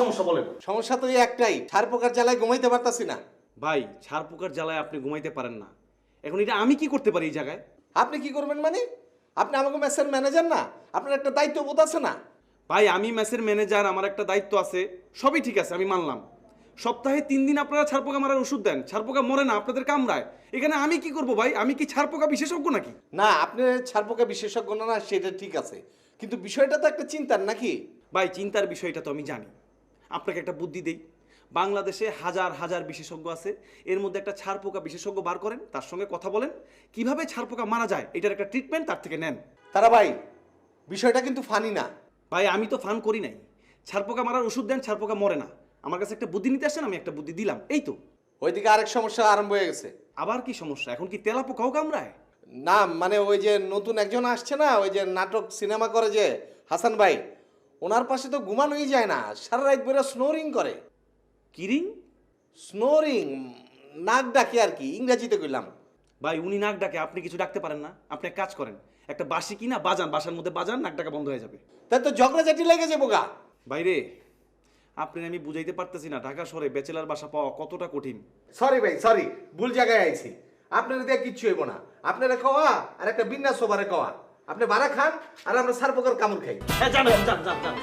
সমস্যা বলেন। সমস্যা তো এই একটাই ছাড় পোকার জ্বালায় ঘুমাইতে পারতাছি না। ভাই ছাড় পোকার জ্বালায় আপনি ঘুমাইতে পারেন না। এখন এটা আমি কি করতে পারি এই জায়গায়? আপনি কি করবেন মানে? আপনি আমাকে মেসের ম্যানেজার না? আপনার একটা দায়িত্ববোধ আছে না? ভাই আমি মেসের ম্যানেজার আমার একটা দায়িত্ব আছে। সবই ঠিক আছে আমি মানলাম। সপ্তাহে তিন দিন আপনারা ছাড় পোকা মারার ওষুধ দেন। ছাড় পোকা মরে না আপনাদের কামড়ায়। এখানে আমি কি করব ভাই? আমি কি ছাড় পোকা বিশেষজ্ঞ নাকি? না আপনি ছাড় পোকা বিশেষজ্ঞ না না সেটা ঠিক আছে। কিন্তু বিষয়টা তো একটা চিন্তার নাকি? ভাই চিন্তার বিষয়টা তো আমি জানি। আপনাকে একটা বুদ্ধি দেই। বাংলাদেশে হাজার হাজার বিশেষজ্ঞ আছে। এর মধ্যে একটা ছাড় পোকা বিশেষজ্ঞ বার করেন তার সঙ্গে কথা বলেন। কীভাবে ছাড় পোকা মারা যায় এটার একটা ট্রিটমেন্ট তার থেকে নেন। তারা ভাই বিষয়টা কিন্তু ফানি না। ভাই আমি তো ফান করি নাই। ছাড় পোকা মারার ওষুধ দেন ছাড় পোকা মরে না। আমার কাছে একটা বুদ্ধি নিতে আসেন আমি একটা বুদ্ধি দিলাম। এই তো। ওইদিকে আরেক সমস্যা আরম্ভ হয়ে গেছে। আবার কি সমস্যা? এখন কি তেলা পোকাও কামড়ায়? না মানে ওই যে নতুন একজন আসছে না ওই যে নাটক সিনেমা করে যে হাসান ভাই ওনার পাশে তো ঘুমানোই যায় না সারা রাত বেরো স্নোরিং করে। কিরিং স্নোরিং নাক ডাকে আর কি ইংরেজিতে কইলাম। ভাই উনি নাক ডাকে আপনি কিছু ডাকতে পারেন না। আপনি এক কাজ করেন একটা বাসি কিনা বাজান বাসার মধ্যে বাজান নাক ডাকা বন্ধ হয়ে যাবে। তাই তো ঝগড়াঝাটি লেগে যাব গা। বাইরে আপনি আমি বুঝাইতে পারতেছি না ঢাকা শহরে ব্যাচেলার বাসা পাওয়া কতটা কঠিন। সরি ভাই সরি ভুল জায়গায় আইছি। আপনার দিয়ে কিচ্ছু হইব না। আপনারা খাওয়া আর একটা বিন্যাস সোবারে খাওয়া আপনি বারা খান আর আমরা সার পোকার কামড় খাই। হ্যাঁ জানো জান জান